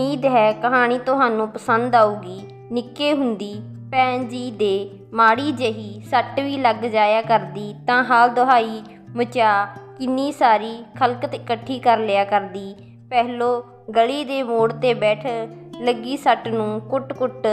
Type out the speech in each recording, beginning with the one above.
ਉਮੀਦ ਹੈ ਕਹਾਣੀ ਤੁਹਾਨੂੰ ਪਸੰਦ ਆਊਗੀ। ਨਿੱਕੇ ਹੁੰਦੀ ਭੈਣ ਜੀ ਦੇ ਮਾੜੀ ਜਹੀ ਸੱਟ ਵੀ ਲੱਗ ਜਾਇਆ ਕਰਦੀ, ਤਾਂ ਹਾਲ ਦੁਹਾਈ ਮਚਾ ਕਿੰਨੀ ਸਾਰੀ ਖਲਕਤ ਇਕੱਠੀ ਕਰ ਲਿਆ ਕਰਦੀ। ਪਹਿਲੋ ਗਲੀ ਦੇ ਮੋੜ ਤੇ ਬੈਠ ਲੱਗੀ ਸੱਟ ਨੂੰ ਕੁੱਟ-ਕੁੱਟ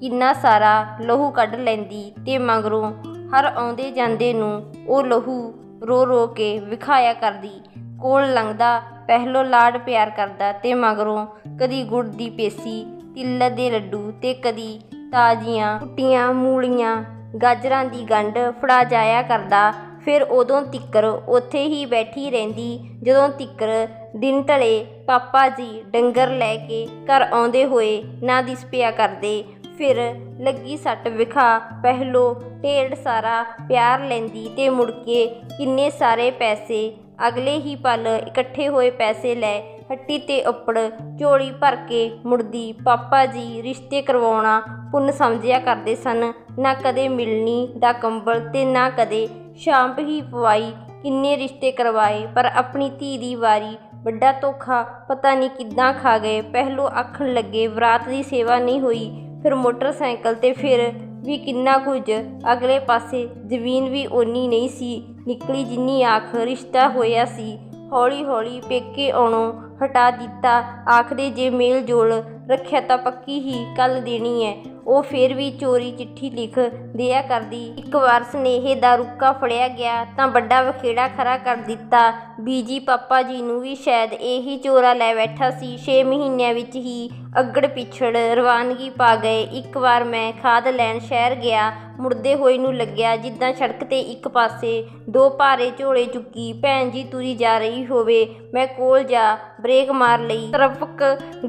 ਕਿੰਨਾ ਸਾਰਾ ਲਹੂ ਕੱਢ ਲੈਂਦੀ ਤੇ ਮਗਰੋਂ ਹਰ ਆਉਂਦੇ ਜਾਂਦੇ ਨੂੰ ਉਹ ਲਹੂ ਰੋ ਰੋ ਕੇ ਵਿਖਾਇਆ ਕਰਦੀ। ਕੋਲ ਲੰਘਦਾ ਪਹਿਲੋਂ ਲਾਡ ਪਿਆਰ ਕਰਦਾ ਤੇ ਮਗਰੋਂ ਕਦੀ ਗੁੜ ਦੀ ਪੇਸੀ, ਤਿੱਲ ਦੇ ਲੱਡੂ ਤੇ ਕਦੀ ਤਾਜ਼ੀਆਂ ਕੁੱਟੀਆਂ ਮੂਲੀਆਂ। ਗਾਜਰਾਂ ਦੀ ਗੰਢ ਫੜਾ ਜਾਇਆ ਕਰਦਾ। ਫਿਰ ਉਦੋਂ ਤਿੱਕਰ ਉੱਥੇ ਹੀ ਬੈਠੀ ਰਹਿੰਦੀ। ਜਦੋਂ ਤਿੱਕਰ ਦਿਨ ਢਲੇ ਪਾਪਾ ਜੀ ਡੰਗਰ ਲੈ ਕੇ ਘਰ ਆਉਂਦੇ ਹੋਏ ਨਾ ਦਿਸ ਪਿਆ ਕਰਦੇ। ਫਿਰ ਲੱਗੀ ਸੱਟ ਵਿਖਾ ਪਹਿਲੋ ਢੇਰ ਸਾਰਾ ਪਿਆਰ ਲੈਂਦੀ ਤੇ ਮੁੜ ਕੇ ਕਿੰਨੇ ਸਾਰੇ ਪੈਸੇ ਅਗਲੇ ਹੀ ਪਲ ਇਕੱਠੇ ਹੋਏ ਪੈਸੇ ਲੈ ਹੱਟੀ ਤੇ ਉੱਪੜ ਝੋਲੀ ਭਰ ਕੇ ਮੁੜਦੀ। ਪਾਪਾ ਜੀ ਰਿਸ਼ਤੇ ਕਰਵਾਉਣਾ ਪੁੰਨ ਸਮਝਿਆ ਕਰਦੇ ਸਨ। ਨਾ ਕਦੇ ਮਿਲਣੀ ਦਾ ਕੰਬਲ ਤੇ ਨਾ ਕਦੇ ਸ਼ਾਂਪ ਹੀ ਪਵਾਈ। ਕਿੰਨੇ ਰਿਸ਼ਤੇ ਕਰਵਾਏ, ਪਰ ਆਪਣੀ ਧੀ ਦੀ ਵਾਰੀ ਵੱਡਾ ਧੋਖਾ ਪਤਾ ਨਹੀਂ ਕਿੱਦਾਂ ਖਾ ਗਏ। ਪਹਿਲੋਂ ਆਖਣ ਲੱਗੇ ਬਰਾਤ ਦੀ ਸੇਵਾ ਨਹੀਂ ਹੋਈ, ਫਿਰ ਮੋਟਰਸਾਈਕਲ ਤੇ ਫਿਰ ਵੀ ਕਿੰਨਾ ਕੁਝ। ਅਗਲੇ ਪਾਸੇ ਜ਼ਮੀਨ ਵੀ ਓਨੀ ਨਹੀਂ ਸੀ। ਨਿਕਲੀ ਜਿੰਨੀ ਆਖ ਰਿਸ਼ਤਾ ਹੋਇਆ ਸੀ। ਹੌਲੀ ਹੌਲੀ ਪੇਕੇ ਆਉਣੋਂ ਹਟਾ ਦਿੱਤਾ। ਆਖਦੇ ਜੇ ਮੇਲ ਜੋਲ ਰੱਖਿਆ ਤਾਂ ਪੱਕੀ ਹੀ ਕੱਲ ਦੇਣੀ ਹੈ ਉਹ ਫਿਰ ਵੀ ਚੋਰੀ ਚਿੱਠੀ ਲਿਖ ਦਿਆ ਕਰਦੀ। ਇੱਕ ਵਾਰ ਸਨੇਹੇ ਦਾ ਰੁੱਕਾ ਫੜਿਆ ਗਿਆ ਤਾਂ ਵੱਡਾ ਵਖੇੜਾ ਖੜਾ ਕਰ ਦਿੱਤਾ। ਬੀਜੀ ਪਾਪਾ ਜੀ ਨੂੰ ਵੀ ਸ਼ਾਇਦ ਇਹੀ ਚੋਰਾ ਲੈ ਬੈਠਾ ਸੀ। 6 ਮਹੀਨਿਆਂ ਵਿੱਚ ਹੀ ਅੱਗੜ ਪਿਛੜ ਰਵਾਨਗੀ ਪਾ ਗਏ। ਇੱਕ ਵਾਰ ਮੈਂ ਖਾਦ ਲੈਣ ਸ਼ਹਿਰ ਗਿਆ, ਮੁੜਦੇ ਹੋਏ ਨੂੰ ਲੱਗਿਆ ਜਿੱਦਾਂ ਸੜਕ ਤੇ ਇੱਕ ਪਾਸੇ ਦੋ ਭਾਰੇ ਝੋਲੇ ਚੁੱਕੀ, ਭੈਣ ਜੀ, ਤੁਰੀ ਜਾ ਰਹੀ ਹੋਵੇ, ਮੈਂ ਕੋਲ ਜਾ। ਬ੍ਰੇਕ ਮਾਰ ਲਈ। ਤਰਪਕ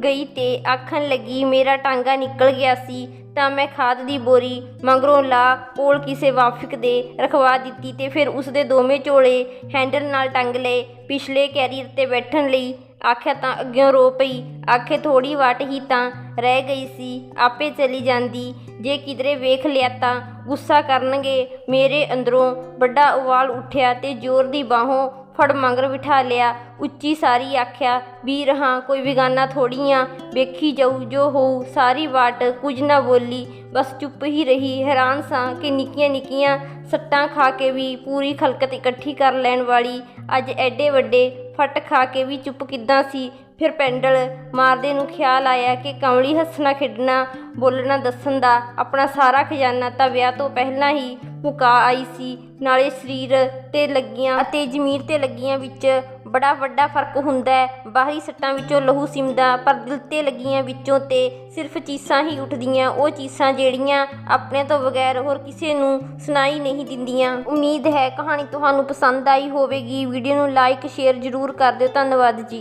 ਗਈ ਤੇ ਆਖਣ ਲੱਗੀ, ਮੇਰਾ ਟਾਂਗਾ ਨਿਕਲ ਗਿਆ ਸੀ। ਤਾਂ ਮੈਂ ਖਾਦ ਦੀ ਬੋਰੀ, ਮਗਰੋਂ ਲਾ ਕੋਲ ਕਿਸੇ ਵਾਫਿਕ ਦੇ ਰਖਵਾ ਦਿੱਤੀ ਤੇ ਫਿਰ ਉਸਦੇ ਦੋਵੇਂ ਝੋਲੇ ਹੈਂਡਲ ਨਾਲ ਟੰਗ ਲਏ, ਪਿਛਲੇ ਕੈਰੀਅਰ ਤੇ ਬੈਠਣ ਲਈ। ਆਖਿਆ ਤਾਂ ਅੱਗਿਓਂ ਰੋ ਪਈ, ਆਖੇ ਥੋੜੀ ਵਾਟ ਹੀ ਤਾਂ ਰਹਿ ਗਈ ਸੀ, ਆਪੇ ਚਲੀ ਜਾਂਦੀ, ਜੇ ਕਿਧਰੇ ਵੇਖ ਲਿਆ ਤਾਂ ਗੁੱਸਾ ਕਰਨਗੇ। ਮੇਰੇ ਅੰਦਰੋਂ ਵੱਡਾ ਉਵਾਲ ਉੱਠਿਆ ਤੇ ਜ਼ੋਰ ਦੀ ਬਾਹੋਂ ਫੜ ਮੰਗਰ ਬਿਠਾ ਲਿਆ। ਉੱਚੀ ਸਾਰੀ ਆਖਿਆ, ਵੀਰ ਹਾਂ, ਕੋਈ ਵਿਗਾਨਾ ਥੋੜੀਆਂ ਵੇਖੀ ਜਾਊ, ਜੋ ਹੋਊ, ਸਾਰੀ ਵਾਟ ਕੁਝ ਨਾ ਬੋਲੀ। ਬਸ ਚੁੱਪ ਹੀ ਰਹੀ, ਹੈਰਾਨ ਸਾਂ ਕਿ ਨਿੱਕੀਆਂ ਨਿੱਕੀਆਂ ਸੱਟਾਂ ਖਾ ਕੇ ਵੀ ਪੂਰੀ ਖਲਕਤ ਇਕੱਠੀ ਕਰ ਲੈਣ ਵਾਲੀ ਅੱਜ ਐਡੇ ਵੱਡੇ ਫਟ ਖਾ ਕੇ ਵੀ ਚੁੱਪ ਕਿੱਦਾਂ ਸੀ? ਫਿਰ ਪੈਂਡਲ ਮਾਰਦੇ ਨੂੰ ਖਿਆਲ ਆਇਆ ਕਿ ਕਮਲੀ ਹੱਸਣਾ ਖੇਡਣਾ, ਬੋਲਣਾ ਦੱਸਣ ਦਾ ਆਪਣਾ ਸਾਰਾ ਖਜ਼ਾਨਾ ਤਾਂ ਵਿਆਹ ਤੋਂ ਪਹਿਲਾਂ ਹੀ ਮੁਕਾ ਆਈ ਸੀ। ਨਾਲੇ ਸਰੀਰ ਤੇ ਲੱਗੀਆਂ ਅਤੇ ਜ਼ਮੀਰ ਤੇ ਲੱਗੀਆਂ ਵਿੱਚ ਬੜਾ ਵੱਡਾ ਫ਼ਰਕ ਹੁੰਦਾ ਹੈ। ਬਾਹਰੀ ਸੱਟਾਂ ਵਿੱਚੋਂ ਲਹੂ ਸਿਮਦਾ, ਪਰ ਦਿਲ ਤੇ ਲੱਗੀਆਂ ਵਿੱਚੋਂ ਤੇ ਸਿਰਫ ਚੀਸਾਂ ਹੀ ਉੱਠਦੀਆਂ। ਉਹ ਚੀਸਾਂ ਜਿਹੜੀਆਂ ਆਪਣੇ ਤੋਂ ਬਗੈਰ ਹੋਰ ਕਿਸੇ ਨੂੰ ਸੁਣਾਈ ਨਹੀਂ ਦਿੰਦੀਆਂ। ਉਮੀਦ ਹੈ ਕਹਾਣੀ ਤੁਹਾਨੂੰ ਪਸੰਦ ਆਈ ਹੋਵੇਗੀ। ਵੀਡੀਓ ਨੂੰ ਲਾਈਕ, ਸ਼ੇਅਰ ਜ਼ਰੂਰ ਕਰ ਦਿਓ। ਧੰਨਵਾਦ ਜੀ।